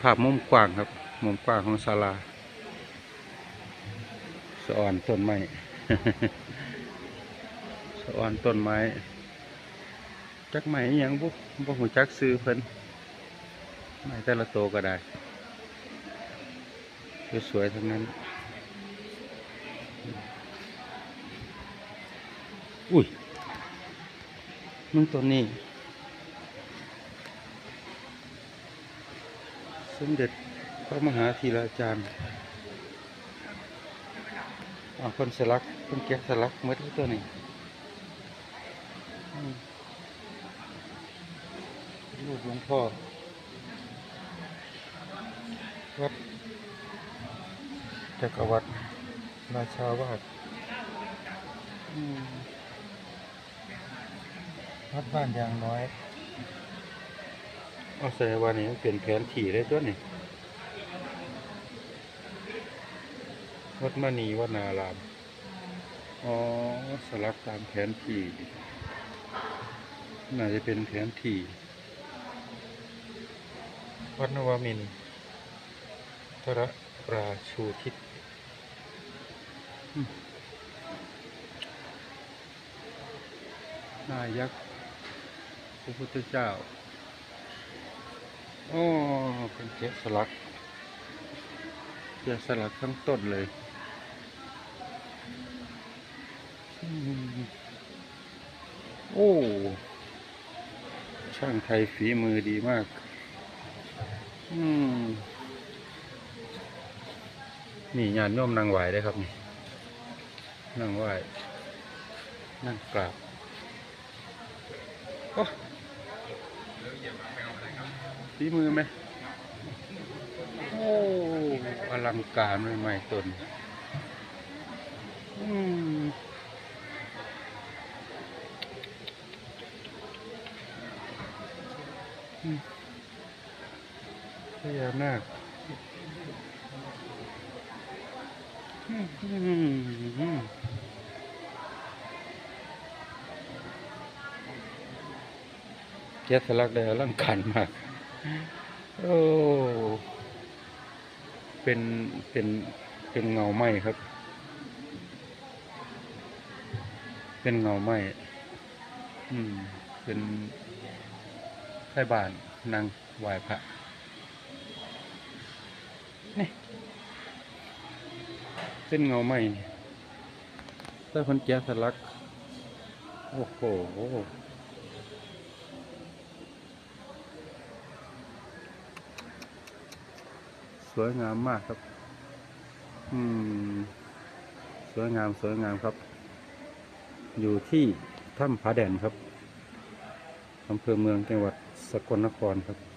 ภาพมุมกว้างครับ มุมกว้างของศาลาสะออนต้นไม้สะออนต้นไม้จักไม้ยังบุบ่หูจักซื้อเพิ่นไม้แต่ละโตก็ได้สวยๆทั้งนั้น อุ้ยมึงตัวนี้ สมเด็จพระมหาธีราจารย์อ่าคนสลักคนแกะสลักเมื่อที่ตัวนี้รูปหลวงพ่อวัดจักรวรรดิราชาวาสอืมวัดบ้านยางน้อย เอาแสดงว่านี่มันเปลี่ยนแผนที่ได้ตัวนี่วัดมณีวัดนาราม อ๋อ สลักตามแผนที่น่าจะเป็นแผนที่ วัดนวมินทร์ทราชูทิศนายักษ์พระพุทธเจ้า โอ้เป็นแกะสลักแกะสลักทั้งต้นเลยโอ้ ช่างไทยฝีมือดีมาก อืม นี่ญาติโยมนั่งไหวได้ครับนี่นั่งไหวนั่งกราบโอ้ ฝีมือไหมโอ้อลังการใหม่ๆตนอืมพญานามอืมอืมแกะสลักได้อลังการมาก โอ้เป็น เป็น เป็นเงาไหมครับ เป็นเงาไหมอืม เป็นไส้บานนางไหวพระนี่เป็นเงาไหมนี่ถ้าคนแกะสลัก โอ้โห วยงามมากครับ อืม สวยงามสวยงามครับ อยู่ที่ถ้ำผาแดนครับอำเภอเมืองจังหวัดสกลนครครับ